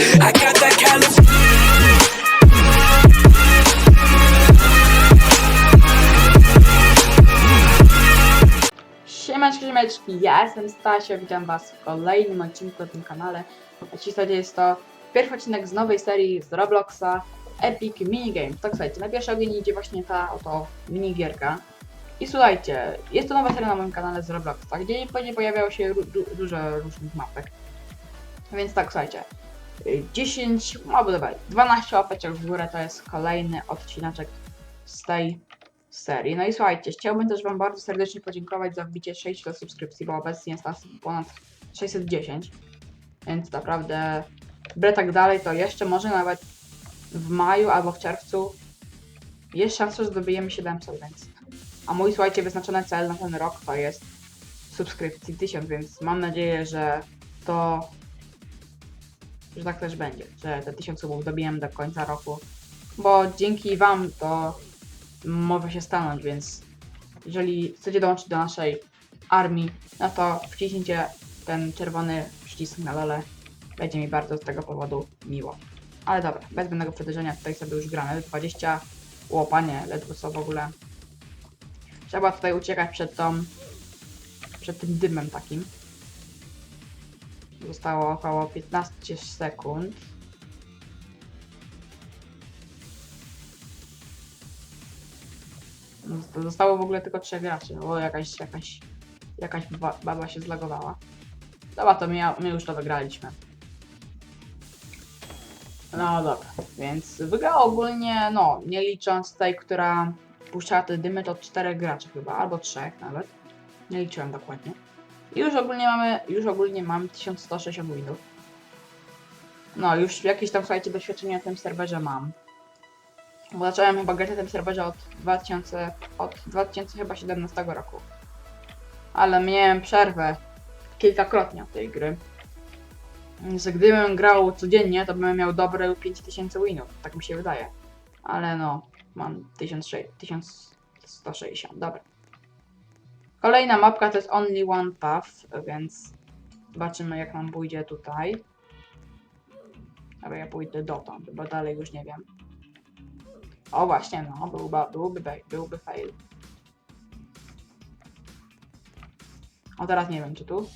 I got. Siemaneczki, ziemeczki, ja jestem Stasio, witam was w kolejnym odcinku na tym kanale. A w zasadzie jest to pierwszy odcinek z nowej serii z Robloxa Epic Minigame. Tak słuchajcie, na pierwszy ogień idzie właśnie ta oto minigierka. I słuchajcie, jest to nowa seria na moim kanale z Robloxa, gdzie będzie pojawiało się dużo różnych mapek. Więc tak, słuchajcie, 10, albo dobra, 12 łapeczek w górę to jest kolejny odcineczek z tej serii. No i słuchajcie, chciałbym też Wam bardzo serdecznie podziękować za wbicie 600 subskrypcji, bo obecnie jest nas ponad 610. Więc naprawdę, bre tak dalej, to jeszcze może nawet w maju albo w czerwcu jest szansa, że dobijemy 700, więc... A mój, słuchajcie, wyznaczony cel na ten rok to jest subskrypcji 1000, więc mam nadzieję, że to... że tak też będzie, że te 1000 subów dobijemy do końca roku. Bo dzięki Wam to może się stanąć, więc jeżeli chcecie dołączyć do naszej armii, no to wciśnijcie ten czerwony przycisk na dole. Będzie mi bardzo z tego powodu miło. Ale dobra, bez zbędnego przedłużenia, tutaj sobie już gramy. 20 łopanie, ledwo co w ogóle. Trzeba tutaj uciekać przed tą, przed tym dymem takim. Zostało około 15 sekund. Zosta- Zostało w ogóle tylko trzech graczy. O, jakaś, jakaś, jakaś ba baba się zlagowała. Dobra, to my, my już to wygraliśmy. No dobra, więc wygrała ogólnie, no, nie licząc tej, która puszczała te dymy, to czterech graczy chyba, albo trzech nawet. Nie liczyłem dokładnie. Już ogólnie mamy, już ogólnie mam 1160 winów. No, już jakieś tam, słuchajcie, doświadczenie na tym serwerze mam. Bo zacząłem chyba grać na tym serwerze od 2000, od 2017 roku. Ale miałem przerwę kilkakrotnie od tej gry. Więc gdybym grał codziennie, to bym miał dobre 5000 winów, tak mi się wydaje. Ale no, mam 1600 1160, dobra. Kolejna mapka to jest Only One Path, więc zobaczymy jak nam pójdzie tutaj. Ale ja pójdę dotąd, bo dalej już nie wiem. O właśnie, no, byłby, byłby, byłby fail. O teraz nie wiem, czy tu?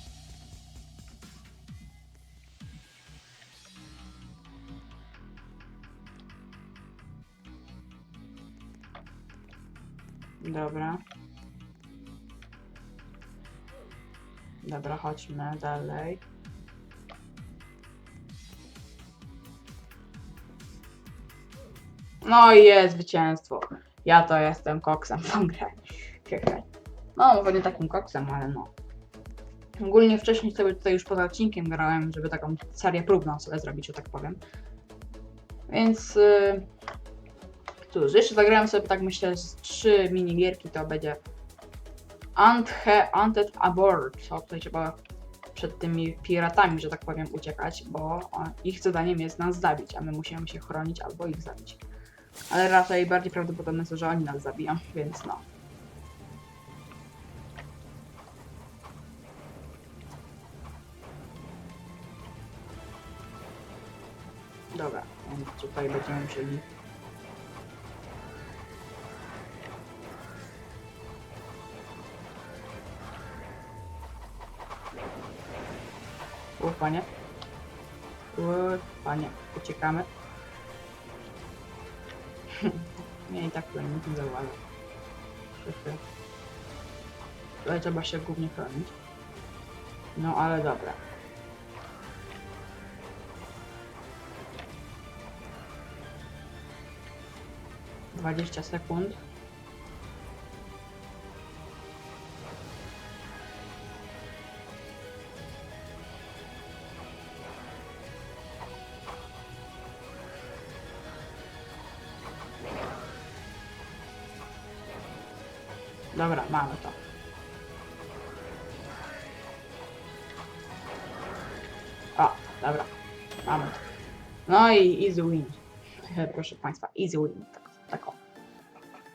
Dobra. Dobra, chodźmy dalej. No i jest zwycięstwo. Ja to jestem koksem w tą grę. No, może nie takim koksem, ale no. Ogólnie wcześniej sobie tutaj już poza odcinkiem grałem, żeby taką serię próbną sobie zrobić, że tak powiem. Więc yy, cóż, jeszcze zagrałem sobie tak myślę z trzy minigierki, to będzie Anthe, Anted Abort. O, tutaj trzeba przed tymi piratami, że tak powiem, uciekać, bo ich zadaniem jest nas zabić, a my musimy się chronić albo ich zabić. Ale raczej bardziej prawdopodobne jest, że oni nas zabiją, więc no. Dobra, tutaj będziemy musieli Uff, panie. Uff, panie, uciekamy. Nie i tak tutaj nikt nie zauważy. Wszyscy. Tutaj trzeba się głównie chronić. No ale dobra. Dwadzieścia sekund. Dobra, mamy to. O, dobra, mamy to. No i easy win. Proszę Państwa, easy win. Tak, tak.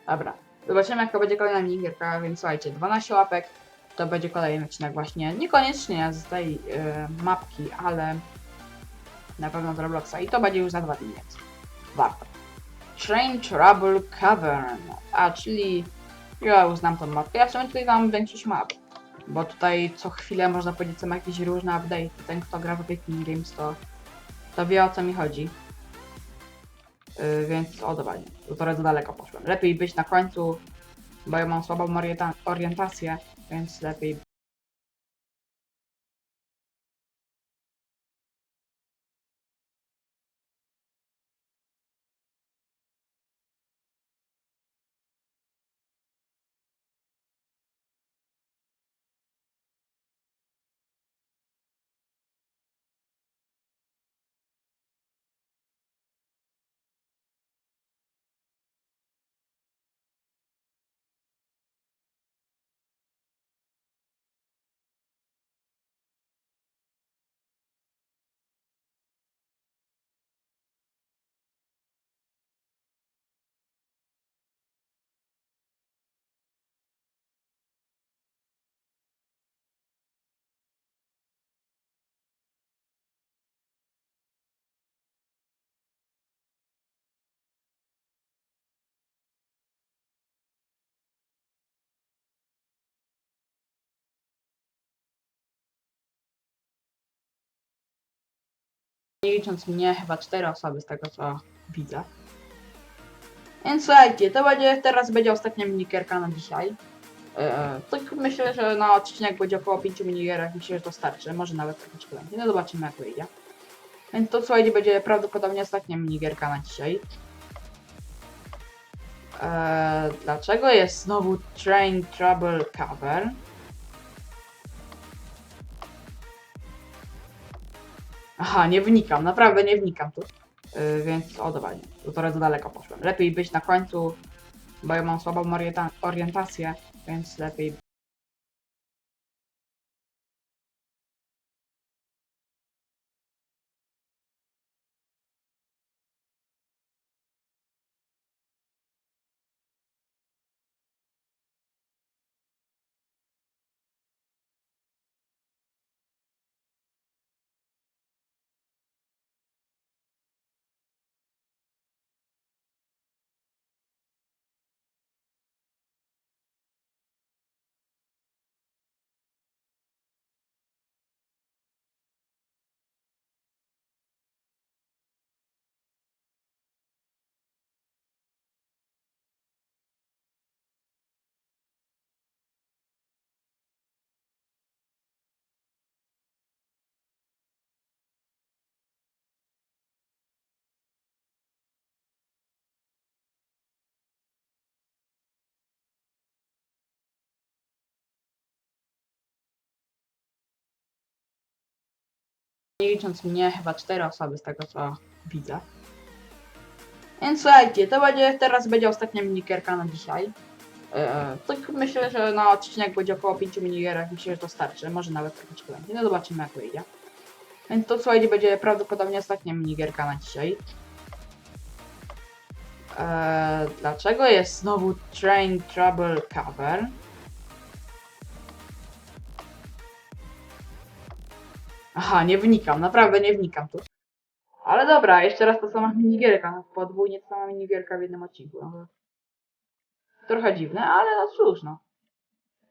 Dobra, zobaczymy jaka będzie kolejna minigierka, więc słuchajcie, 12 łapek to będzie kolejny odcinek właśnie, niekoniecznie z tej e, mapki, ale Na pewno z Robloxa i to będzie już za dwa dni, więc warto. Train Trouble Cavern, a czyli ja już znam tą mapkę, ja w sumie tutaj znam większość map. Bo tutaj co chwilę można powiedzieć są jakieś różne update. Ten kto gra w Epic Games to, to wie o co mi chodzi. Yy, więc o dobra, nie, trochę za daleko poszłem. Lepiej być na końcu, bo ja mam słabą orienta- orientację, więc lepiej nie licząc mnie, chyba cztery osoby z tego co widzę. Więc słuchajcie, to będzie, teraz będzie ostatnia minigierka na dzisiaj. Eee, tak myślę, że na odcinek będzie około 5 minigierek, myślę, że to starczy, może nawet trochę więcej, no zobaczymy jak wyjdzie. Więc to słuchajcie, będzie prawdopodobnie ostatnia minigierka na dzisiaj. Eee, dlaczego jest znowu Train Trouble Cover? Aha, nie wnikam, naprawdę nie wnikam tu. Yy, więc o dobra, nie, to za daleko poszłem. Lepiej być na końcu, bo ja mam słabą orienta- orientację, więc lepiej nie licząc mnie, chyba cztery osoby z tego co widzę. Więc słuchajcie, to będzie, teraz będzie ostatnia minigierka na dzisiaj. Tak myślę, że na odcinek będzie około 5 minigierek, myślę, że to starczy, może nawet trochę więcej, no zobaczymy jak wyjdzie. Więc to słuchajcie, będzie prawdopodobnie ostatnia minigierka na dzisiaj. Eee, dlaczego jest znowu Train Trouble Cover? Aha, nie wnikam, naprawdę nie wnikam tu. Ale dobra, jeszcze raz ta sama minigierka, no podwójnie ta sama minigierka w jednym odcinku. No. Trochę dziwne, ale no cóż no.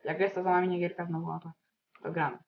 Jak jest ta sama minigierka znowu, no to, to gramy.